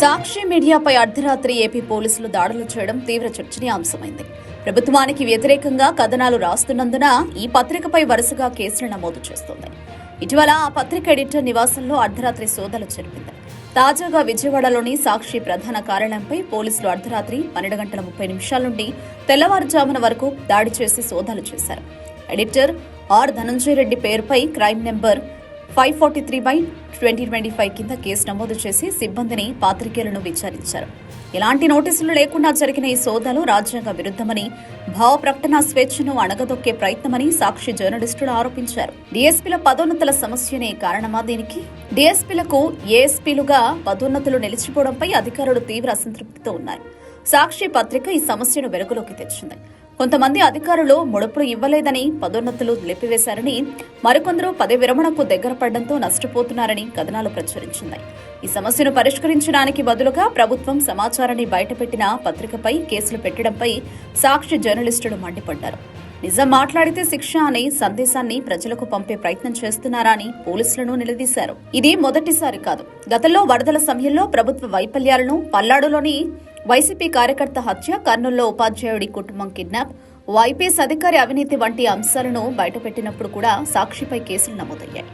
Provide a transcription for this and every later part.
సాక్షి మీడియాపై అర్ధరాత్రి ఏపీ పోలీసులు దాడులు చేయడం తీవ్ర చర్చనీయాంశమైంది. ప్రభుత్వానికి వ్యతిరేకంగా కథనాలు రాస్తున్నందున ఈ పత్రికపై వరుసగా కేసులు నమోదు చేస్తోంది. ఇటీవల ఆ పత్రిక ఎడిటర్ నివాసంలో అర్ధరాత్రి సోదాలు జరిపింది. తాజాగా విజయవాడలోని సాక్షి ప్రధాన కార్యాలయంపై పోలీసులు అర్ధరాత్రి పన్నెండు గంటల ముప్పై నిమిషాల నుండి తెల్లవారుజామున వరకు దాడి చేసి సోదాలు చేశారు. ఎడిటర్ ఆర్ ధనంజయ రెడ్డి పేరుపై crime number five forty three by twenty twenty five కింద కేసు నమోదు చేసి సిబ్బందిని పాత్రికేయులను విచారించారు. ఎలాంటి నోటీసులు లేకుండా జరిగిన ఈ సోదాలు రాజ్యాంగ విరుద్ధమని భావ ప్రకటన స్వేచ్ఛను అణగదొక్కే ప్రయత్నమని సాక్షి జర్నలిస్టులు ఆరోపించారు. డిఎస్పీల పదోన్నతుల సమస్యనే కారణమా దీనికి? డిఎస్పీలకు ఏఎస్పీలుగా పదోన్నతులు నిలిచిపోవడంపై అధికారులు తీవ్ర అసంతృప్తితో ఉన్నారు. సాక్షి పత్రిక ఈ సమస్యను వెలుగులోకి తెచ్చింది. కొంతమంది అధికారులు ముడుపులు ఇవ్వలేదని పదోన్నతులు నిలిపివేశారని మరికొందరు పదవి విరమణకు దగ్గర పడడంతో నష్టపోతున్నారని కథనాలు ప్రచురించింది. ఈ సమస్యను పరిష్కరించడానికి బదులుగా ప్రభుత్వం సమాచారాన్ని బయటపెట్టిన పత్రికపై కేసులు పెట్టడంపై సాక్షి జర్నలిస్టులు మండిపడ్డారు. నిజం మాట్లాడితే శిక్ష అనే సందేశాన్ని ప్రజలకు పంపే ప్రయత్నం చేస్తున్నారా అని పోలీసులను నిలదీశారు. ఇది మొదటిసారి కాదు. గతంలో వరదల సమయంలో ప్రభుత్వ వైఫల్యాలను పల్నాడులోని వైసీపీ కార్యకర్త హత్య కర్నూల్లో ఉపాధ్యాయుడి కుటుంబం కిడ్నాప్. వైపీఎస్ అధికారి అవినీతి వంటి అంశాలను బయటపెట్టినప్పుడు కూడా సాక్షిపై కేసులు నమోదయ్యాయి.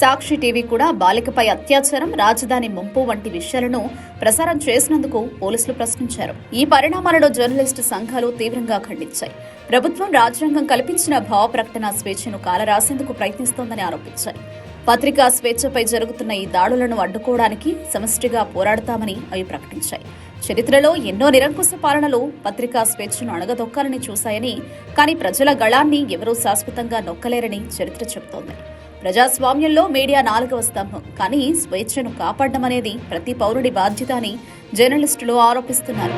సాక్షి టీవీ కూడా బాలికపై అత్యాచారం రాజధాని ముంపు వంటి విషయాలను ప్రసారం చేసినందుకు పోలీసులు ప్రశ్నించారు. ఈ పరిణామాలను జర్నలిస్టు సంఘాలు తీవ్రంగా ఖండించాయి. ప్రభుత్వం రాజ్యాంగం కల్పించిన భావ ప్రకటన స్వేచ్ఛను కాలరాసేందుకు ప్రయత్నిస్తోందని ఆరోపించాయి. పత్రికా స్వేచ్ఛపై జరుగుతున్న ఈ దాడులను అడ్డుకోవడానికి సమష్టిగా పోరాడతామని అవి ప్రకటించాయి. చరిత్రలో ఎన్నో నిరంకుశ పాలనలు పత్రికా స్వేచ్ఛను అణగదొక్కాలని చూశాయని కానీ ప్రజల గళాన్ని ఎవరూ శాశ్వతంగా నొక్కలేరని చరిత్ర చెబుతోంది. ప్రజాస్వామ్యంలో మీడియా నాలుగవ స్తంభం కానీ స్వేచ్ఛను కాపాడడం అనేది ప్రతి పౌరుడి బాధ్యత అని జర్నలిస్టులు ఆరోపిస్తున్నారు.